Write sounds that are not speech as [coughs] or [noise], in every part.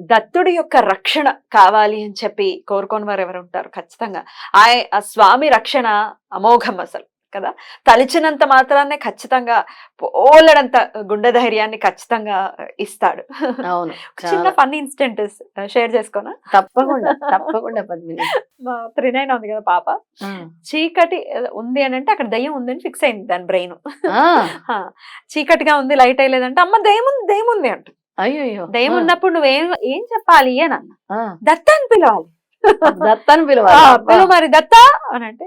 దత్తుడి యొక్క రక్షణ కావాలి అని చెప్పి కోరుకోని వారు ఎవరు ఉంటారు? ఖచ్చితంగా. ఆయ ఆ స్వామి రక్షణ అమోఘం అసలు కదా? తలిచినంత మాత్రాన్నే ఖచ్చితంగా పోలడంత గుండె ధైర్యాన్ని ఖచ్చితంగా ఇస్తాడు. అవును చిన్న చాలా. ఫన్ ఇన్సిడెంట్ షేర్ చేసుకోనా? తప్పకుండా తప్పకుండా పద్మిని. మా త్రినైన్ ఉంది కదా పాప. చీకటి ఉంది అని అంటే అక్కడ దయ్యం ఉందని ఫిక్స్ అయింది దాని బ్రెయిన్. చీకటిగా ఉంది లైట్ అయ్యలేదంటే అమ్మ దయ్యం ఉంది దయ్యం ఉంది అంట అయ్యయ్యో. దయ్యం ఉన్నప్పుడు నువ్వేం ఏం చెప్పాలి అని అన్న? దత్త అని పిలవాలి. దత్తాను [laughs] ఆ, పిలవాలి. పిలువ మరి దత్త? అని అంటే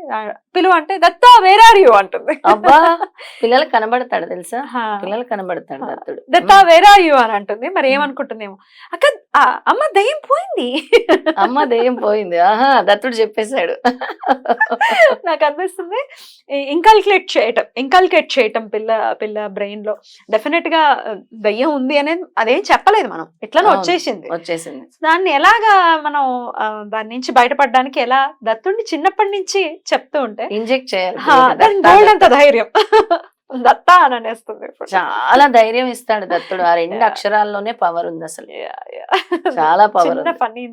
పిలువ అంటే దత్త వేర్ ఆర్ యూ అంటుంది. అబ్బా [laughs] పిల్లలు కనబడతాడు తెలుసా? పిల్లలు కనబడతాడు. దత్తుడు. దత్త వేర్ ఆర్ యూ అని అంటుంది. మరి ఏమనుకుంటుందేమో. అక్క అమ్మ దయ్యం పోయింది. అమ్మ దెయ్యం పోయింది. ఆహా దత్తుడు చెప్పేశాడు. నాకు అనిపిస్తుంది ఇంకల్కులేట్ చేయటం ఇంకల్కేట్ చేయటం పిల్ల పిల్ల బ్రెయిన్లో డెఫినెట్గా దయ్యం ఉంది అనేది అదేం చెప్పలేదు మనం. అవును. వచ్చేసింది. వచ్చేసింది. దాన్ని ఎలాగా మనం దాని నుంచి బయటపడడానికి ఎలా దత్తుడిని చిన్నప్పటి నుంచి చెప్తూ ఉంటే ఇంజెక్ట్ చేయాలి. ధైర్యం. దత్తా అని అనేస్తుంది. చాలా ధైర్యం ఇస్తాడు దత్తుడు ఆ రెండు. అక్షరాల్లోనే పవర్ ఉంది అసలు. చాలా పవర్ ఫన్నీ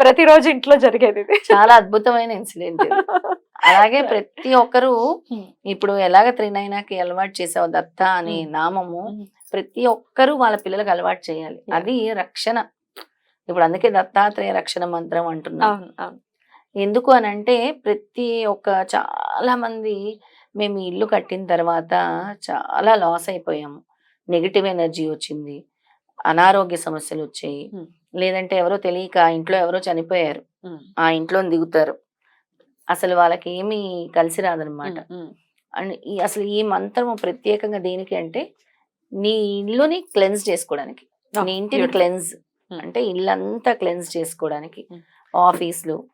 ప్రతిరోజు ఇంట్లో జరిగేది చాలా అద్భుతమైన ఇన్సిడెంట్ అలాగే ప్రతి ఒక్కరు Hmm. ఇప్పుడు ఎలాగ త్రినైనాకి అలవాటు చేసావు దత్త అనే Hmm. నామము Hmm. ప్రతి ఒక్కరూ వాళ్ళ పిల్లలకు అలవాటు చేయాలి. అది రక్షణ ఇప్పుడు అందుకే దత్తాత్రేయ రక్షణ మంత్రం అంటున్నాం ఎందుకు అని అంటే ప్రతి ఒక్క చాలా మంది మేము ఈ ఇల్లు కట్టిన తర్వాత చాలా లాస్ అయిపోయాము. నెగిటివ్ ఎనర్జీ వచ్చింది. అనారోగ్య సమస్యలు వచ్చాయి. లేదంటే ఎవరో తెలియక ఆ ఇంట్లో ఎవరో చనిపోయారు. ఆ ఇంట్లో దిగుతారు. అసలు వాళ్ళకి ఏమీ కలిసి రాదనమాట. అండ్ ఈ అసలు ఈ మంత్రము ప్రత్యేకంగా దేనికి అంటే నీ ఇల్లుని క్లెన్స్ చేసుకోవడానికి. నీ ఇంటిని. క్లెన్స్. అంటే ఇల్లంతా క్లెన్స్ చేసుకోవడానికి. ఆఫీసులు.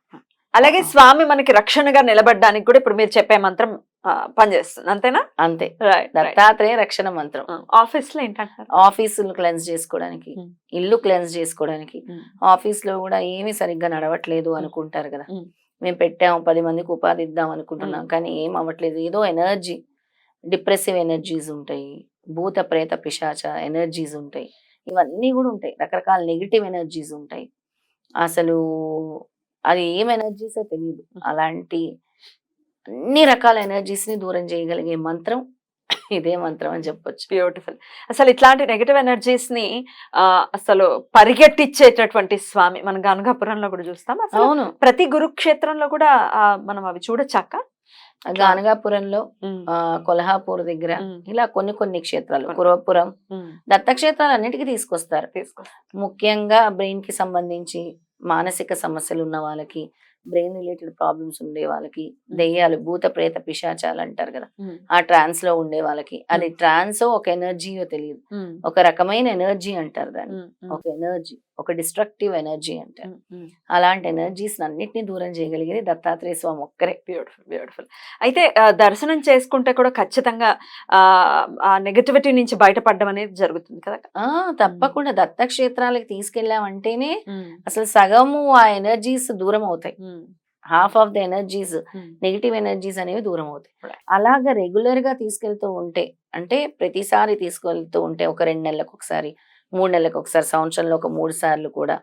అలాగే స్వామి మనకి రక్షణగా నిలబడడానికి కూడా ఇప్పుడు మీరు చెప్పే మంత్రం పనిచేస్తుంది అంతేనా? అంతే. దత్తాత్రేయ రక్షణ మంత్రం. ఆఫీస్లో ఏంటంటారు? ఆఫీసులు క్లెన్స్ చేసుకోవడానికి Hmm. ఇల్లు క్లెన్స్ చేసుకోవడానికి. ఉమ్, ఆఫీస్లో కూడా ఏమీ సరిగ్గా నడవట్లేదు అనుకుంటారు కదా. Hmm. మేము పెట్టాము పది మందికి ఉపాధి ఇద్దాం అనుకుంటున్నాం కానీ ఏం అవ్వట్లేదు. ఏదో ఎనర్జీ డిప్రెసివ్ ఎనర్జీస్ ఉంటాయి భూత ప్రేత పిశాచ ఎనర్జీస్ ఉంటాయి. ఇవన్నీ కూడా ఉంటాయి. రకరకాల నెగిటివ్ ఎనర్జీస్ ఉంటాయి. అసలు అది ఏం ఎనర్జీసో తెలియదు అలాంటి అన్ని రకాల ఎనర్జీస్ని దూరం చేయగలిగే మంత్రం [coughs] ఇదే మంత్రం అని చెప్పొచ్చు. బ్యూటిఫుల్ అసలు ఇట్లాంటి నెగటివ్ ఎనర్జీస్ని అసలు పరిగెట్టించేటటువంటి స్వామి మన గనగాపురంలో కూడా చూస్తాం. అసలు అవును. ప్రతి గురుక్షేత్రంలో కూడా మనం అవి చూడొచ్చాక గానగాపురంలో ఆ, కొల్హాపూర్ దగ్గర ఇలా కొన్ని కొన్ని క్షేత్రాలు కురవపురం దత్తక్షేత్రాలు అన్నిటికీ తీసుకొస్తారు. తీసుకో ముఖ్యంగా బ్రెయిన్కి సంబంధించి మానసిక సమస్యలు ఉన్న వాళ్ళకి బ్రెయిన్ రిలేటెడ్ ప్రాబ్లమ్స్ ఉండే వాళ్ళకి దెయ్యాలు భూత ప్రేత పిశాచాలు అంటారు కదా ఆ ట్రాన్స్లో ఉండే వాళ్ళకి. అది ట్రాన్స్ ఒక ఎనర్జీయో తెలియదు ఒక రకమైన ఎనర్జీ అంటారు దాన్ని. ఒక ఎనర్జీ ఒక డిస్ట్రక్టివ్ ఎనర్జీ అంటారు అలాంటి ఎనర్జీస్ అన్నిటిని దూరం చేయగలిగేది దత్తాత్రేయ స్వామి ఒక్కరే. బ్యూటిఫుల్ బ్యూటిఫుల్ అయితే దర్శనం చేసుకుంటే కూడా ఖచ్చితంగా ఆ నెగటివిటీ నుంచి బయటపడడం అనేది జరుగుతుంది కదా? తప్పకుండా. దత్తక్షేత్రాలకి తీసుకెళ్ళామంటేనే అసలు సగము ఆ ఎనర్జీస్ దూరం అవుతాయి. Half of the energies negative energies అనేవి దూరం అవుతాయి. అలాగా రెగ్యులర్గా తీసుకెళ్తూ ఉంటే అంటే ప్రతిసారి తీసుకెళ్తూ ఉంటే ఒక రెండు నెలలకు ఒకసారి మూడు నెలలకు ఒకసారి సంవత్సరంలో ఒక మూడు సార్లు కూడా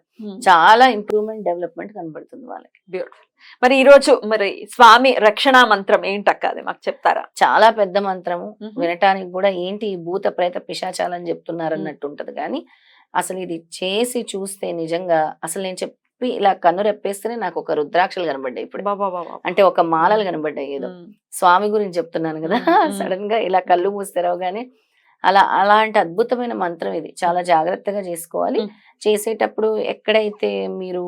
చాలా ఇంప్రూవ్మెంట్ డెవలప్మెంట్ కనబడుతుంది వాళ్ళకి. బ్యూటిఫుల్ మరి ఈ రోజు మరి స్వామి రక్షణ మంత్రం ఏంటక్క అది మాకు చెప్తారా? చాలా పెద్ద మంత్రము. వినటానికి కూడా ఏంటి ఈ భూత ప్రేత పిశాచాలని చెప్తున్నారు అన్నట్టు ఉంటది. కానీ అసలు ఇది చేసి చూస్తే నిజంగా అసలు నేను చెప్పి ఇలా కన్ను రెప్పేస్తేనే నాకు ఒక రుద్రాక్షలు కనబడ్డాయి ఇప్పుడు. బాబా బాబా అంటే ఒక మాలలు కనబడ్డాయి ఏదో. స్వామి గురించి చెప్తున్నాను కదా. సడన్గా ఇలా కళ్ళు మూసి తెరవగానే అలా అలాంటి అద్భుతమైన మంత్రం ఇది చాలా జాగ్రత్తగా చేసుకోవాలి. చేసేటప్పుడు ఎక్కడైతే మీరు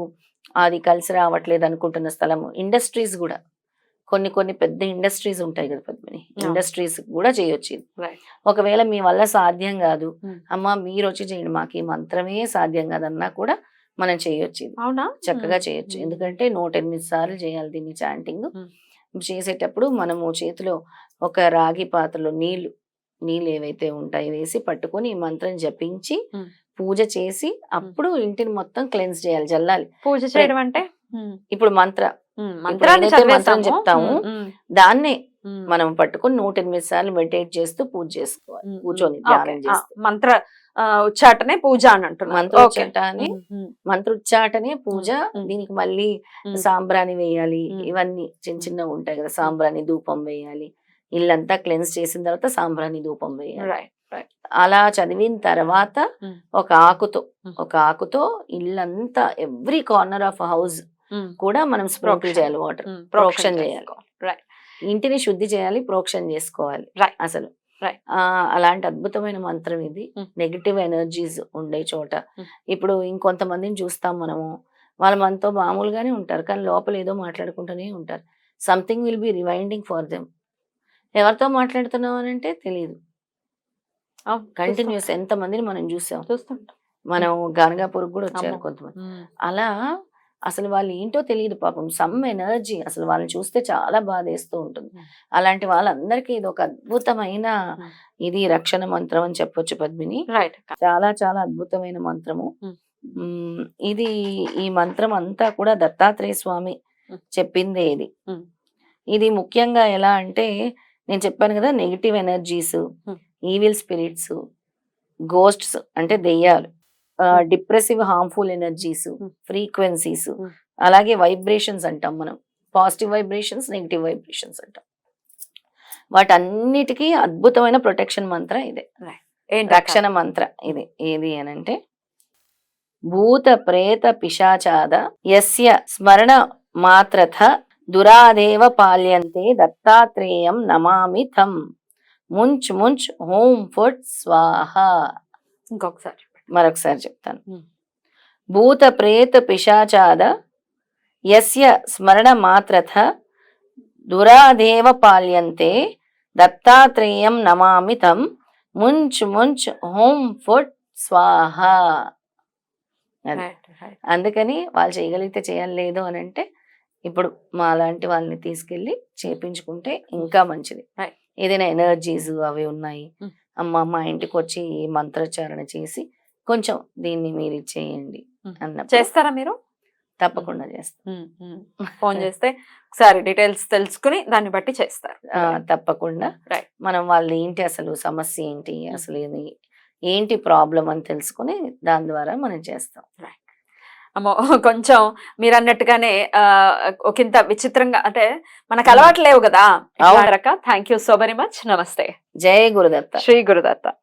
అది కలిసి రావట్లేదు అనుకుంటున్న స్థలము ఇండస్ట్రీస్ కూడా కొన్ని కొన్ని పెద్ద ఇండస్ట్రీస్ ఉంటాయి కదా పద్మిని. ఇండస్ట్రీస్ కూడా చేయొచ్చు. ఒకవేళ మీ వల్ల సాధ్యం కాదు. అమ్మ మీరు వచ్చి చేయండి మాకు ఈ మంత్రమే సాధ్యం కాదన్నా కూడా మనం చేయొచ్చు అవునా చక్కగా. చేయొచ్చు. ఎందుకంటే నూట ఎనిమిది సార్లు చేయాలి దీన్ని చాంటింగ్. చేసేటప్పుడు మనము చేతిలో ఒక రాగి పాత్రలో నీళ్ళు నీళ్ళు ఏవైతే ఉంటాయి వేసి పట్టుకొని ఈ మంత్రం జపించి. పూజ చేసి అప్పుడు ఇంటిని మొత్తం క్లెన్స్ చేయాలి జల్లాలి పూజ చేయడం అంటే ఇప్పుడు మంత్ర మంత్రాన్ని మంత్రం. చెప్తాము, దాన్నే. మనం పట్టుకొని నూట ఎనిమిది సార్లు మెడిటేట్ చేస్తూ పూజ చేసుకోవాలి కూర్చొని. ధ్యానం చేస్తూ మంత్ర ఉచ్చాటనే పూజ అని అంటున్నారు మంత్ర ఓకే. ఉచ్చాటనే ఉమ్, ఉమ్, మంత్రోచ్చాటనే పూజ. దీనికి మళ్ళీ. సాంబ్రాణి వేయాలి. ఇవన్నీ చిన్న చిన్నగా ఉంటాయి కదా సాంబ్రాణి ధూపం వేయాలి ఇల్లంతా క్లెన్స్ చేసిన తర్వాత సాంబ్రాణి ధూపం వేయాలి. అలా చదివిన తర్వాత ఉమ్. ఒక ఆకుతో ఉమ్. ఒక ఆకుతో ఇల్లంతా every corner of house um, కూడా మనం స్ప్రింకిల్. చేయాలి వాటర్. ఉమ్, ప్రోక్షణ చేయాలి. ఇంటిని శుద్ధి చేయాలి ప్రోక్షణ చేసుకోవాలి. అసలు. అలాంటి అద్భుతమైన మంత్రం ఇది. నెగిటివ్ ఎనర్జీస్ ఉండే చోట. ఇప్పుడు ఇంకొంతమందిని చూస్తాం మనము. వాళ్ళు మనతో మామూలుగానే ఉంటారు కానీ లోపల ఏదో మాట్లాడుకుంటూనే ఉంటారు. Something will be rewinding for them ఎవరితో మాట్లాడుతున్నాం అని అంటే తెలియదు కంటిన్యూస్ ఎంత మందిని మనం చూసాం. చూస్తుంటాం. మనం గానగాపూర్కి కూడా వచ్చారు. కొంతమంది. అలా అసలు వాళ్ళు ఏంటో తెలియదు పాపం. సమ్ ఎనర్జీ అసలు వాళ్ళని చూస్తే చాలా బాధేస్తూ ఉంటుంది. అలాంటి వాళ్ళందరికీ ఇది ఒక అద్భుతమైన. ఇది రక్షణ మంత్రం అని చెప్పొచ్చు పద్మిని. రైట్. చాలా చాలా అద్భుతమైన మంత్రము. ఇది ఈ మంత్రం అంతా కూడా దత్తాత్రేయ స్వామి. చెప్పిందే ఇది. ఇది ముఖ్యంగా ఎలా అంటే నేను చెప్పాను కదా negative energies. Evil spirits ghosts అంటే దెయ్యాలు. Depressive harmful energies. ఫ్రీక్వెన్సీస్. అలాగే వైబ్రేషన్స్ అంటాం మనం పాజిటివ్ వైబ్రేషన్స్ నెగిటివ్ వైబ్రేషన్స్ అంటాం వాటన్నిటికీ అద్భుతమైన ప్రొటెక్షన్ మంత్ర ఇదే రక్షణ మంత్ర ఇది ఏది అనంటే భూత ప్రేత పిశాచాద యస్య స్మరణ మాత్రథ దురాదేవ పాల్యంతే దత్తాత్రేయం నమామి తం. ముంచ్ ముంచ్ హోం ఫుట్ స్వాహ. ఇంకొకసారి. మరొకసారి చెప్తాను. భూత ప్రేత పిశాచాద యస్య స్మరణ మాత్రథ దురాదేవ పాల్యంతే దత్తాత్రేయం నమామి తం. ముంచ్ ముంచ్ హోం ఫుట్ స్వాహ. అందుకని వాళ్ళు చేయగలిగితే చేయాలి లేదు అని అంటే ఇప్పుడు మా లాంటి వాళ్ళని తీసుకెళ్ళి చేపించుకుంటే ఇంకా మంచిది. ఏదైనా ఎనర్జీస్ అవి ఉన్నాయి. Mm. అమ్మ మా ఇంటికి వచ్చి మంత్రోచ్చారణ చేసి కొంచెం దీన్ని మీరు ఇచ్చేయండి Mm. అన్నప్పుడు చేస్తారా మీరు? తప్పకుండా చేస్తాం. ఉమ్, ఉమ్. ఫోన్ చేస్తే ఒకసారి డీటెయిల్స్ తెలుసుకుని దాన్ని బట్టి చేస్తారు. తప్పకుండా. మనం వాళ్ళు ఏంటి అసలు సమస్య ఏంటి? అసలు ఏంటి ప్రాబ్లం అని తెలుసుకుని దాని ద్వారా మనం చేస్తాం. అమ్మో కొంచెం మీరు అన్నట్టుగానే ఆ, ఒకంత విచిత్రంగా అంటే మనకు అలవాటు లేవు కదా. Thank you so very much నమస్తే. జయ గురుదత్త. శ్రీ గురుదత్త.